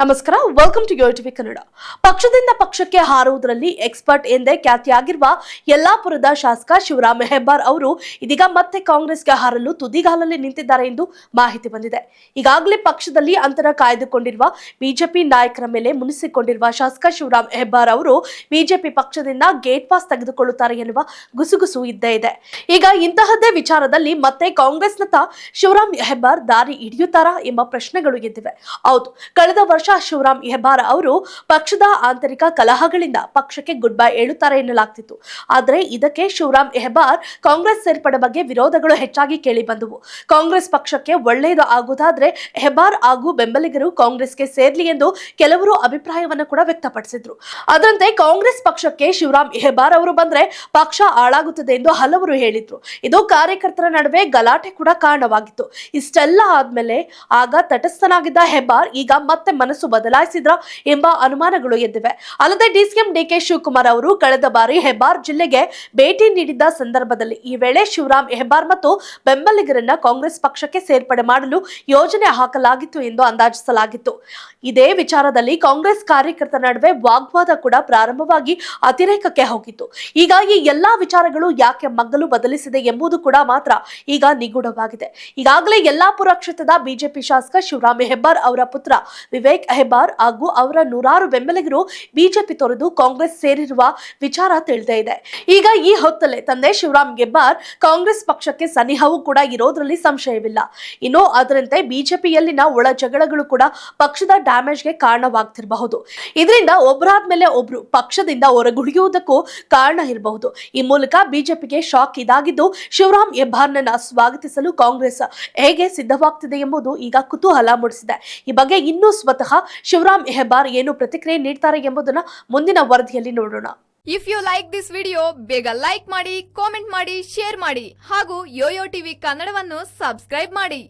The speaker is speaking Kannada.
ನಮಸ್ಕಾರ ವೆಲ್ಕಮ್ ಟು ಟಿವಿ ಕನ್ನಡ ಪಕ್ಷದಿಂದ ಪಕ್ಷಕ್ಕೆ ಹಾರುವುದರಲ್ಲಿ ಎಕ್ಸ್ಪರ್ಟ್ ಎಂದೇ ಖ್ಯಾತಿಯಾಗಿರುವ ಯಲ್ಲಾಪುರದ ಶಾಸಕ ಶಿವರಾಮ್ ಹೆಬ್ಬಾರ್ ಅವರು ಇದೀಗ ಮತ್ತೆ ಕಾಂಗ್ರೆಸ್ಗೆ ಹಾರಲು ತುದಿಗಾಲಲ್ಲಿ ನಿಂತಿದ್ದಾರೆ ಎಂದು ಮಾಹಿತಿ ಬಂದಿದೆ. ಈಗಾಗಲೇ ಪಕ್ಷದಲ್ಲಿ ಅಂತರ ಕಾಯ್ದುಕೊಂಡಿರುವ ಬಿಜೆಪಿ ನಾಯಕರ ಮೇಲೆ ಮುನಿಸಿಕೊಂಡಿರುವ ಶಾಸಕ ಶಿವರಾಮ್ ಹೆಬ್ಬಾರ್ ಅವರು ಬಿಜೆಪಿ ಪಕ್ಷದಿಂದ ಗೇಟ್ ಪಾಸ್ ತೆಗೆದುಕೊಳ್ಳುತ್ತಾರೆ ಎನ್ನುವ ಗುಸುಗುಸು ಇದ್ದೇ ಇದೆ. ಈಗ ಇಂತಹದ್ದೇ ವಿಚಾರದಲ್ಲಿ ಮತ್ತೆ ಕಾಂಗ್ರೆಸ್ನತ್ತ ಶಿವರಾಮ್ ಹೆಬ್ಬಾರ್ ದಾರಿ ಹಿಡಿಯುತ್ತಾರಾ ಎಂಬ ಪ್ರಶ್ನೆಗಳು ಎದ್ದಿವೆ. ಹೌದು, ಕಳೆದ ವರ್ಷ ಶಿವರಾಮ್ ಹೆಬ್ಬಾರ ಅವರು ಪಕ್ಷದ ಆಂತರಿಕ ಕಲಹಗಳಿಂದ ಪಕ್ಷಕ್ಕೆ ಗುಡ್ ಬೈ ಹೇಳುತ್ತಾರೆ ಎನ್ನಲಾಗ್ತಿತ್ತು. ಆದರೆ ಇದಕ್ಕೆ ಶಿವರಾಮ್ ಹೆಬ್ಬಾರ್ ಕಾಂಗ್ರೆಸ್ ಸೇರ್ಪಡೆ ಬಗ್ಗೆ ವಿರೋಧಗಳು ಹೆಚ್ಚಾಗಿ ಕೇಳಿ ಬಂದವು. ಕಾಂಗ್ರೆಸ್ ಪಕ್ಷಕ್ಕೆ ಒಳ್ಳೆಯದು ಆಗುವುದಾದ್ರೆ ಹೆಬ್ಬಾರ್ ಹಾಗೂ ಬೆಂಬಲಿಗರು ಕಾಂಗ್ರೆಸ್ಗೆ ಸೇರ್ಲಿ ಎಂದು ಕೆಲವರು ಅಭಿಪ್ರಾಯವನ್ನು ಕೂಡ ವ್ಯಕ್ತಪಡಿಸಿದ್ರು. ಅದರಂತೆ ಕಾಂಗ್ರೆಸ್ ಪಕ್ಷಕ್ಕೆ ಶಿವರಾಮ್ ಹೆಬ್ಬಾರ್ ಅವರು ಬಂದ್ರೆ ಪಕ್ಷ ಹಾಳಾಗುತ್ತದೆ ಎಂದು ಹಲವರು ಹೇಳಿದ್ರು. ಇದು ಕಾರ್ಯಕರ್ತರ ನಡುವೆ ಗಲಾಟೆ ಕೂಡ ಕಾರಣವಾಗಿತ್ತು. ಇಷ್ಟೆಲ್ಲ ಆದ್ಮೇಲೆ ಆಗ ತಟಸ್ಥನಾಗಿದ್ದ ಹೆಬ್ಬಾರ್ ಈಗ ಮತ್ತೆ ಮನಸ್ಸು ಬದಲಾಯಿಸಿದ್ರ ಎಂಬ ಅನುಮಾನಗಳು ಎದ್ದಿವೆ. ಅಲ್ಲದೆ ಡಿಸಿಎಂ ಡಿಕೆ ಶಿವಕುಮಾರ್ ಅವರು ಕಳೆದ ಬಾರಿ ಹೆಬ್ಬಾರ್ ಜಿಲ್ಲೆಗೆ ಭೇಟಿ ನೀಡಿದ್ದ ಸಂದರ್ಭದಲ್ಲಿ ಈ ವೇಳೆ ಶಿವರಾಮ್ ಹೆಬ್ಬಾರ್ ಮತ್ತು ಬೆಂಬಲಿಗರನ್ನ ಕಾಂಗ್ರೆಸ್ ಪಕ್ಷಕ್ಕೆ ಸೇರ್ಪಡೆ ಮಾಡಲು ಯೋಜನೆ ಹಾಕಲಾಗಿತ್ತು ಎಂದು ಅಂದಾಜಿಸಲಾಗಿತ್ತು. ಇದೇ ವಿಚಾರದಲ್ಲಿ ಕಾಂಗ್ರೆಸ್ ಕಾರ್ಯಕರ್ತರ ನಡುವೆ ವಾಗ್ವಾದ ಕೂಡ ಪ್ರಾರಂಭವಾಗಿ ಅತಿರೇಕಕ್ಕೆ ಹೋಗಿತ್ತು. ಈ ಎಲ್ಲಾ ವಿಚಾರಗಳು ಯಾಕೆ ಮಗ್ಗಲು ಬದಲಿಸಿದೆ ಎಂಬುದು ಕೂಡ ಮಾತ್ರ ಈಗ ನಿಗೂಢವಾಗಿದೆ. ಈಗಾಗಲೇ ಯಲ್ಲಾಪುರ ಕ್ಷೇತ್ರದ ಬಿಜೆಪಿ ಶಾಸಕ ಶಿವರಾಮ್ ಹೆಬ್ಬಾರ್ ಅವರ ಪುತ್ರ ವಿವೇಕ್ ಹೆಬ್ಬಾರ್ ಹಾಗೂ ಅವರ ನೂರಾರು ಬೆಂಬಲಿಗರು ಬಿಜೆಪಿ ತೊರೆದು ಕಾಂಗ್ರೆಸ್ ಸೇರಿರುವ ವಿಚಾರ ತಿಳಿದೇ ಇದೆ. ಈಗ ಈ ಹೊತ್ತಲ್ಲೇ ತಂದೆ ಶಿವರಾಮ್ ಗೆಬ್ಬಾರ್ ಕಾಂಗ್ರೆಸ್ ಪಕ್ಷಕ್ಕೆ ಸನಿಹವೂ ಕೂಡ ಇರೋದ್ರಲ್ಲಿ ಸಂಶಯವಿಲ್ಲ. ಇನ್ನು ಅದರಂತೆ ಬಿಜೆಪಿಯಲ್ಲಿನ ಒಳ ಜಗಳಗಳು ಕೂಡ ಪಕ್ಷದ ಡ್ಯಾಮೇಜ್ಗೆ ಕಾರಣವಾಗ್ತಿರಬಹುದು. ಇದರಿಂದ ಒಬ್ಬರಾದ ಮೇಲೆ ಒಬ್ರು ಪಕ್ಷದಿಂದ ಹೊರಗುಳಿಯುವುದಕ್ಕೂ ಕಾರಣ ಇರಬಹುದು. ಈ ಮೂಲಕ ಬಿಜೆಪಿಗೆ ಶಾಕ್ ಇದಾಗಿದ್ದು ಶಿವರಾಮ್ ಹೆಬ್ಬಾರ್ನನ್ನ ಸ್ವಾಗತಿಸಲು ಕಾಂಗ್ರೆಸ್ ಹೇಗೆ ಸಿದ್ಧವಾಗ್ತಿದೆ ಎಂಬುದು ಈಗ ಕುತೂಹಲ ಮೂಡಿಸಿದೆ. ಈ ಬಗ್ಗೆ ಇನ್ನೂ ಸ್ವತಃ ಶಿವರಾಮ್ ಹೆಬ್ಬಾರ್ ಏನು ಪ್ರತಿಕ್ರಿಯೆ ನೀಡ್ತಾರೆ ಎಂಬುದನ್ನ ಮುಂದಿನ ವರದಿಯಲ್ಲಿ ನೋಡೋಣ. If you like this video ಬೇಗ ಲೈಕ್ ಮಾಡಿ ಕಾಮೆಂಟ್ ಮಾಡಿ ಶೇರ್ ಮಾಡಿ ಹಾಗೂ ಯೋಯೋ ಟಿವಿ ಕನ್ನಡವನ್ನು ಸಬ್ಸ್ಕ್ರೈಬ್ ಮಾಡಿ.